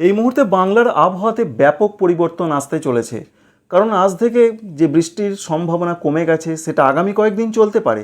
এই মুহূর্তে বাংলার আবহাওয়াতে ব্যাপক পরিবর্তন আসতে চলেছে। কারণ আজ থেকে যে বৃষ্টির সম্ভাবনা কমে গেছে, সেটা আগামী কয়েকদিন চলতে পারে।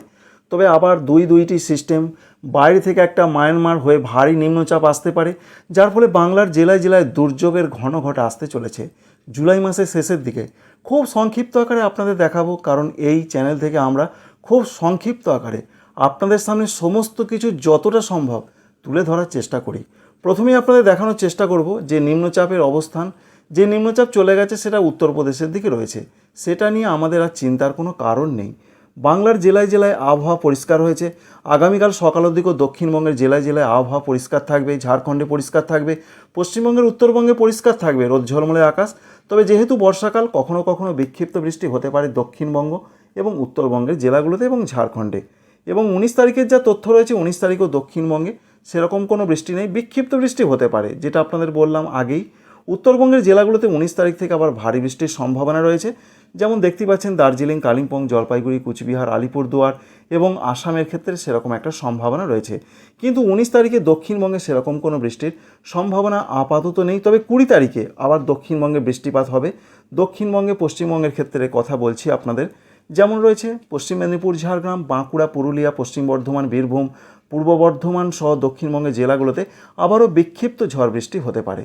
তবে আবার দুই দুইটি সিস্টেম বাইরে থেকে একটা মায়ানমার হয়ে ভারী নিম্নচাপ আসতে পারে, যার ফলে বাংলার জেলায় জেলায় দুর্যোগের ঘন ঘট আসতে চলেছে জুলাই মাসের শেষের দিকে। খুব সংক্ষিপ্ত আকারে আপনাদের দেখাবো, কারণ এই চ্যানেল থেকে আমরা খুব সংক্ষিপ্ত আকারে আপনাদের সামনে সমস্ত কিছু যতটা সম্ভব তুলে ধরার চেষ্টা করি। প্রথমেই আপনাদের দেখানোর চেষ্টা করব যে নিম্নচাপের অবস্থান, যে নিম্নচাপ চলে গেছে সেটা উত্তরপ্রদেশের দিকে রয়েছে। সেটা নিয়ে আমাদের আর চিন্তার কোনো কারণ নেই। বাংলার জেলায় জেলায় আবহাওয়া পরিষ্কার হয়েছে। আগামীকাল সকালের দিকেও দক্ষিণবঙ্গের জেলায় জেলায় আবহাওয়া পরিষ্কার থাকবে, ঝাড়খণ্ডে পরিষ্কার থাকবে, পশ্চিমবঙ্গের উত্তরবঙ্গে পরিষ্কার থাকবে রোদ ঝলমলে আকাশ। তবে যেহেতু বর্ষাকাল, কখনো কখনো বিক্ষিপ্ত বৃষ্টি হতে পারে দক্ষিণবঙ্গ এবং উত্তরবঙ্গের জেলাগুলোতে এবং ঝাড়খণ্ডে। এবং উনিশ তারিখের যা তথ্য রয়েছে, উনিশ তারিখেও দক্ষিণবঙ্গে সেরকম কোনো বৃষ্টি নেই, বিক্ষিপ্ত বৃষ্টি হতে পারে, যেটা আপনাদের বললাম আগেই। উত্তরবঙ্গের জেলাগুলোতে উনিশ তারিখ থেকে আবার ভারী বৃষ্টির সম্ভাবনা রয়েছে। যেমন দেখতে পাচ্ছেন দার্জিলিং, কালিম্পং, জলপাইগুড়ি, কুচবিহার, আলিপুরদুয়ার এবং আসামের ক্ষেত্রে সেরকম একটা সম্ভাবনা রয়েছে। কিন্তু উনিশ তারিখে দক্ষিণবঙ্গে সেরকম কোনো বৃষ্টির সম্ভাবনা আপাতত নেই। তবে কুড়ি তারিখে আবার দক্ষিণবঙ্গে বৃষ্টিপাত হবে। দক্ষিণবঙ্গে পশ্চিমবঙ্গের ক্ষেত্রে কথা বলছি আপনাদের। যেমন রয়েছে পশ্চিম মেদিনীপুর, ঝাড়গ্রাম, বাঁকুড়া, পুরুলিয়া, পশ্চিম বর্ধমান, বীরভূম, পূর্ব বর্ধমান সহ দক্ষিণবঙ্গের জেলাগুলোতে আবারও বিক্ষিপ্ত ঝড় বৃষ্টি হতে পারে।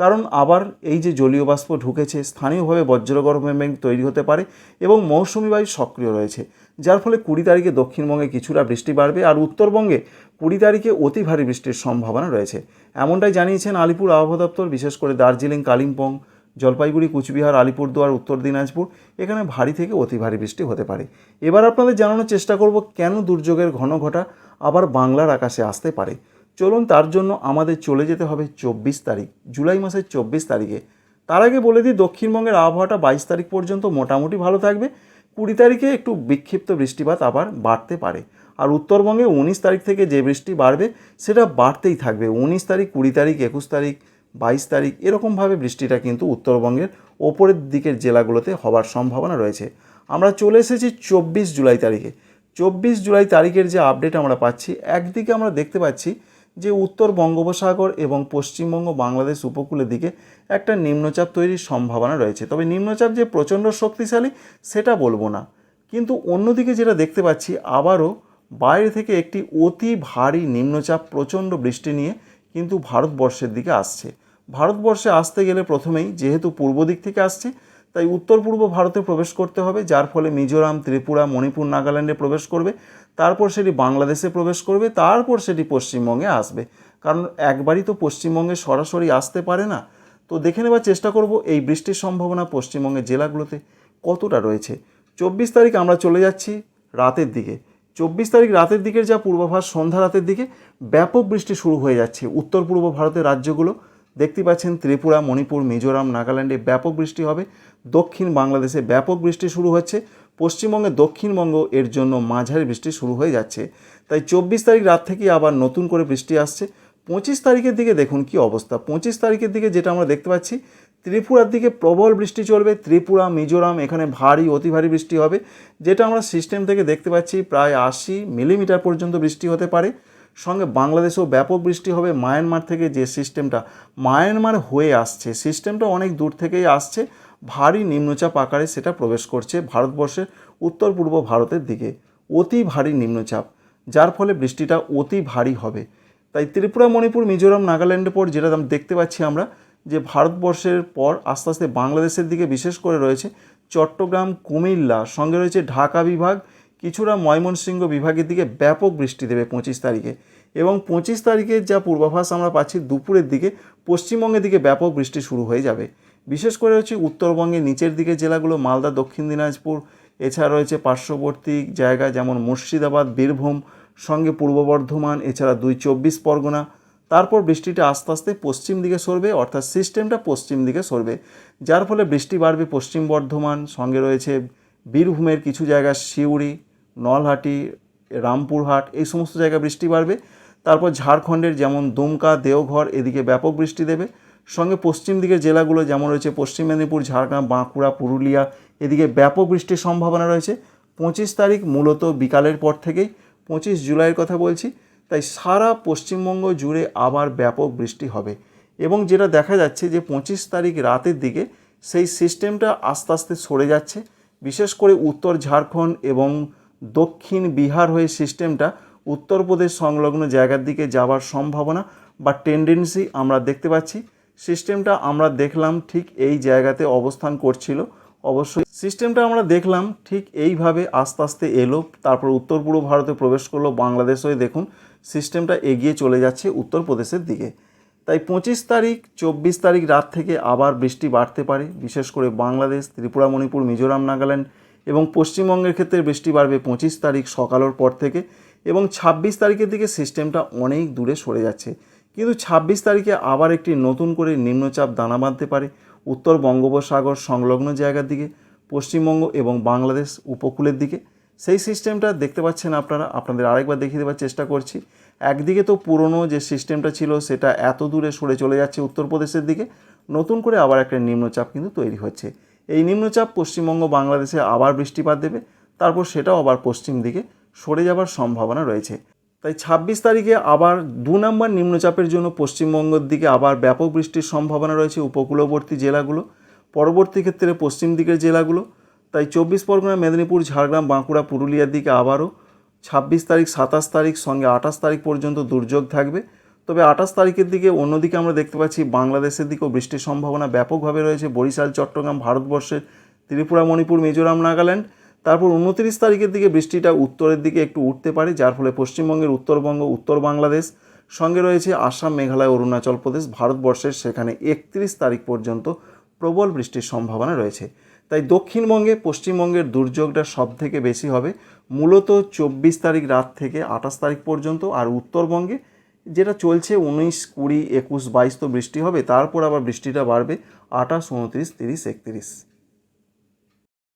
কারণ আবার এই যে জলীয় বাষ্প ঢুকেছে, স্থানীয়ভাবে বজ্রগর্ভ মেঘ তৈরি হতে পারে এবং মৌসুমি বায়ু সক্রিয় রয়েছে। যার ফলে কুড়ি তারিখে দক্ষিণবঙ্গে কিছুটা বৃষ্টি বাড়বে আর উত্তরবঙ্গে কুড়ি তারিখে অতি ভারী বৃষ্টির সম্ভাবনা রয়েছে। এমনটাই জানিয়েছেন আলিপুর আবহাওয়া দপ্তর, বিশেষ করে দার্জিলিং, কালিম্পং জলপাইগুড়ি, কুচবিহার, আলিপুরদুয়ার, উত্তর দিনাজপুর, এখানে ভারী থেকে অতি ভারী বৃষ্টি হতে পারে। এবার আপনাদের জানানোর চেষ্টা করব কেন দুর্যোগের ঘন ঘটা আবার বাংলার আকাশে আসতে পারে। চলুন তার জন্য আমাদের চলে যেতে হবে চব্বিশ তারিখ, জুলাই মাসের চব্বিশ তারিখে। তার আগে বলে দিই, দক্ষিণবঙ্গের আবহাওয়াটা বাইশ তারিখ পর্যন্ত মোটামুটি ভালো থাকবে। কুড়ি তারিখে একটু বিক্ষিপ্ত বৃষ্টিপাত আবার বাড়তে পারে। আর উত্তরবঙ্গে উনিশ তারিখ থেকে যে বৃষ্টি বাড়বে, সেটা বাড়তেই থাকবে। উনিশ তারিখ, কুড়ি তারিখ, একুশ তারিখ বাইশ তারিখ এরকমভাবে বৃষ্টিটা কিন্তু উত্তরবঙ্গের ওপরের দিকের জেলাগুলোতে হবার সম্ভাবনা রয়েছে। আমরা চলে এসেছি চব্বিশ জুলাই তারিখে। চব্বিশ জুলাই তারিখের যে আপডেট আমরা পাচ্ছি, একদিকে আমরা দেখতে পাচ্ছি যে উত্তর বঙ্গোপসাগর এবং পশ্চিমবঙ্গ বাংলাদেশ উপকূলের দিকে একটা নিম্নচাপ তৈরির সম্ভাবনা রয়েছে। তবে নিম্নচাপ যে প্রচণ্ড শক্তিশালী সেটা বলব না। কিন্তু অন্যদিকে যেটা দেখতে পাচ্ছি, আবারও বাইরে থেকে একটি অতি ভারী নিম্নচাপ প্রচণ্ড বৃষ্টি নিয়ে কিন্তু ভারতবর্ষের দিকে আসছে। ভারতবর্ষে আসতে গেলে প্রথমেই যেহেতু পূর্ব দিক থেকে আসছে, তাই উত্তর পূর্ব ভারতে প্রবেশ করতে হবে, যার ফলে মিজোরাম, ত্রিপুরা, মণিপুর, নাগাল্যান্ডে প্রবেশ করবে, তারপর সেটি বাংলাদেশে প্রবেশ করবে, তারপর সেটি পশ্চিমবঙ্গে আসবে। কারণ একবারই তো পশ্চিমবঙ্গে সরাসরি আসতে পারে না। তো দেখে নেবার চেষ্টা করব এই বৃষ্টির সম্ভাবনা পশ্চিমবঙ্গের জেলাগুলোতে কতটা রয়েছে। চব্বিশ তারিখ আমরা চলে যাচ্ছি রাতের দিকে। চব্বিশ তারিখ রাতের দিকের যা পূর্বাভাস, সন্ধ্যা রাতের দিকে ব্যাপক বৃষ্টি শুরু হয়ে যাচ্ছে উত্তর পূর্ব ভারতের রাজ্যগুলো। দেখতে পাচ্ছেন ত্রিপুরা, মণিপুর, মিজোরাম, নাগাল্যান্ডে ব্যাপক বৃষ্টি হবে। দক্ষিণ বাংলাদেশে ব্যাপক বৃষ্টি শুরু হচ্ছে। পশ্চিমবঙ্গে দক্ষিণবঙ্গ এর জন্য মাঝারি বৃষ্টি শুরু হয়ে যাচ্ছে। তাই চব্বিশ তারিখ রাত থেকে আবার নতুন করে বৃষ্টি আসছে। পঁচিশ তারিখের দিকে দেখুন কি অবস্থা। পঁচিশ তারিখের দিকে যেটা আমরা দেখতে পাচ্ছি, ত্রিপুরার দিকে প্রবল বৃষ্টি চলবে। ত্রিপুরা, মিজোরাম এখানে ভারী, অতি ভারী বৃষ্টি হবে। যেটা আমরা সিস্টেম থেকে দেখতে পাচ্ছি, প্রায় আশি মিলিমিটার পর্যন্ত বৃষ্টি হতে পারে। সঙ্গে বাংলাদেশেও ব্যাপক বৃষ্টি হবে মায়ানমার থেকে যে সিস্টেমটা মায়ানমার হয়ে আসছে, সিস্টেমটা অনেক দূর থেকেই আসছে, ভারী নিম্নচাপ আকারে সেটা প্রবেশ করছে ভারতবর্ষের উত্তর পূর্ব ভারতের দিকে। অতি ভারী নিম্নচাপ, যার ফলে বৃষ্টিটা অতি ভারী হবে। তাই ত্রিপুরা, মণিপুর, মিজোরাম, নাগাল্যান্ডের পর যেটা দেখতে পাচ্ছি আমরা, যে ভারতবর্ষের পর আস্তে আস্তে বাংলাদেশের দিকে বিশেষ করে রয়েছে চট্টগ্রাম, কুমিল্লা, সঙ্গে রয়েছে ঢাকা বিভাগ কিছুটা ময়মনসিংহ বিভাগের দিকে ব্যাপক বৃষ্টি দেবে পঁচিশ তারিখে এবং পঁচিশ তারিখের যা পূর্বাভাস আমরা পাচ্ছি, দুপুরের দিকে পশ্চিমবঙ্গের দিকে ব্যাপক বৃষ্টি শুরু হয়ে যাবে। বিশেষ করে হচ্ছে উত্তরবঙ্গের নিচের দিকে জেলাগুলো, মালদা, দক্ষিণ দিনাজপুর, এছাড়া রয়েছে পার্শ্ববর্তী জায়গা যেমন মুর্শিদাবাদ, বীরভূম, সঙ্গে পূর্ব বর্ধমান, এছাড়া দুই চব্বিশ পরগনা। তারপর বৃষ্টিটা আস্তে আস্তে পশ্চিম দিকে সরবে, অর্থাৎ সিস্টেমটা পশ্চিম দিকে সরবে। যার ফলে বৃষ্টি বাড়বে পশ্চিম বর্ধমান, সঙ্গে রয়েছে বীরভূমের কিছু জায়গা, সিউড়ি নলহাটি, রামপুরহাট, এই সমস্ত জায়গায় বৃষ্টি বাড়বে। তারপর ঝাড়খণ্ডের যেমন দুমকা, দেওঘর, এদিকে ব্যাপক বৃষ্টি দেবে। সঙ্গে পশ্চিম দিকের জেলাগুলো যেমন রয়েছে পশ্চিম মেদিনীপুর, ঝাড়গ্রাম, বাঁকুড়া, পুরুলিয়া, এদিকে ব্যাপক বৃষ্টির সম্ভাবনা রয়েছে। পঁচিশ তারিখ মূলত বিকালের পর থেকেই, পঁচিশ জুলাইয়ের কথা বলছি, তাই সারা পশ্চিমবঙ্গ জুড়ে আবার ব্যাপক বৃষ্টি হবে। এবং যেটা দেখা যাচ্ছে যে পঁচিশ তারিখ রাতের দিকে সেই সিস্টেমটা আস্তে আস্তে সরে যাচ্ছে। বিশেষ করে উত্তর ঝাড়খণ্ড এবং দক্ষিণ বিহার হয়ে সিস্টেমটা উত্তরপ্রদেশ সংলগ্ন জায়গার দিকে যাওয়ার সম্ভাবনা বা টেন্ডেন্সি আমরা দেখতে পাচ্ছি। সিস্টেমটা আমরা দেখলাম ঠিক এই জায়গাতে অবস্থান করছিল। অবশ্যই সিস্টেমটা আমরা দেখলাম ঠিক এইভাবে আস্তে আস্তে এলো, তারপর উত্তর পূর্ব ভারতে প্রবেশ করল, বাংলাদেশ হয়ে দেখুন সিস্টেমটা এগিয়ে চলে যাচ্ছে উত্তরপ্রদেশের দিকে। তাই পঁচিশ তারিখ, চব্বিশ তারিখ রাত থেকে আবার বৃষ্টি বাড়তে পারে, বিশেষ করে বাংলাদেশ, ত্রিপুরা, মণিপুর, মিজোরাম, নাগাল্যান্ড। এবং পশ্চিমবঙ্গের ক্ষেত্রে বৃষ্টি বাড়বে পঁচিশ তারিখ সকালের পর থেকে এবং ছাব্বিশ তারিখের দিকে সিস্টেমটা অনেক দূরে সরে যাচ্ছে। কিন্তু ছাব্বিশ তারিখে আবার একটি নতুন করে নিম্নচাপ দানা বাঁধতে পারে। উত্তর বঙ্গোপসাগর সংলগ্ন জায়গার দিকে, পশ্চিমবঙ্গ এবং বাংলাদেশ উপকূলের দিকে। সেই সিস্টেমটা দেখতে পাচ্ছেন আপনারা। আপনাদের আরেকবার দেখিয়ে দেওয়ার চেষ্টা করছি। একদিকে তো পুরনো যে সিস্টেমটা ছিল, সেটা এত দূরে সরে চলে যাচ্ছে উত্তরপ্রদেশের দিকে। নতুন করে আবার একটা নিম্নচাপ কিন্তু তৈরি হচ্ছে। এই নিম্নচাপ পশ্চিমবঙ্গ বাংলাদেশে আবার বৃষ্টিপাত দেবে, তারপর সেটাও আবার পশ্চিম দিকে সরে যাবার সম্ভাবনা রয়েছে। তাই ছাব্বিশ তারিখে আবার দু নম্বর নিম্নচাপের জন্য পশ্চিমবঙ্গের দিকে আবার ব্যাপক বৃষ্টির সম্ভাবনা রয়েছে উপকূলবর্তী জেলাগুলো। পরবর্তী ক্ষেত্রে পশ্চিম দিকের জেলাগুলো। তাই চব্বিশ পরগনা, মেদিনীপুর, ঝাড়গ্রাম, বাঁকুড়া, পুরুলিয়ার দিকে আবারও ছাব্বিশ তারিখ, সাতাশ তারিখ, সঙ্গে আঠাশ তারিখ পর্যন্ত দুর্যোগ থাকবে। তবে আঠাশ তারিখের দিকে অন্যদিকে আমরা দেখতে পাচ্ছি বাংলাদেশের দিকেও বৃষ্টির সম্ভাবনা ব্যাপকভাবে রয়েছে। বরিশাল, চট্টগ্রাম, ভারতবর্ষের ত্রিপুরা, মণিপুর, মিজোরাম, নাগাল্যান্ড। তারপর উনত্রিশ তারিখের দিকে বৃষ্টিটা উত্তরের দিকে একটু উঠতে পারে, যার ফলে পশ্চিমবঙ্গের উত্তরবঙ্গ, উত্তর বাংলাদেশ, সঙ্গে রয়েছে আসাম, মেঘালয়, অরুণাচল প্রদেশ, ভারতবর্ষের সেখানে একত্রিশ তারিখ পর্যন্ত প্রবল বৃষ্টির সম্ভাবনা রয়েছে। তাই দক্ষিণবঙ্গে, পশ্চিমবঙ্গের দুর্যোগটা সব থেকে বেশি হবে। মূলত চব্বিশ তারিখ রাত থেকে আঠাশ তারিখ পর্যন্ত, আর উত্তরবঙ্গে যেটা চলছে উনিশ কুড়ি, একুশ, বাইশ তো বৃষ্টি হবে, তারপর আবার বৃষ্টিটা বাড়বে আঠাশ, উনত্রিশ, তিরিশ, একত্রিশ।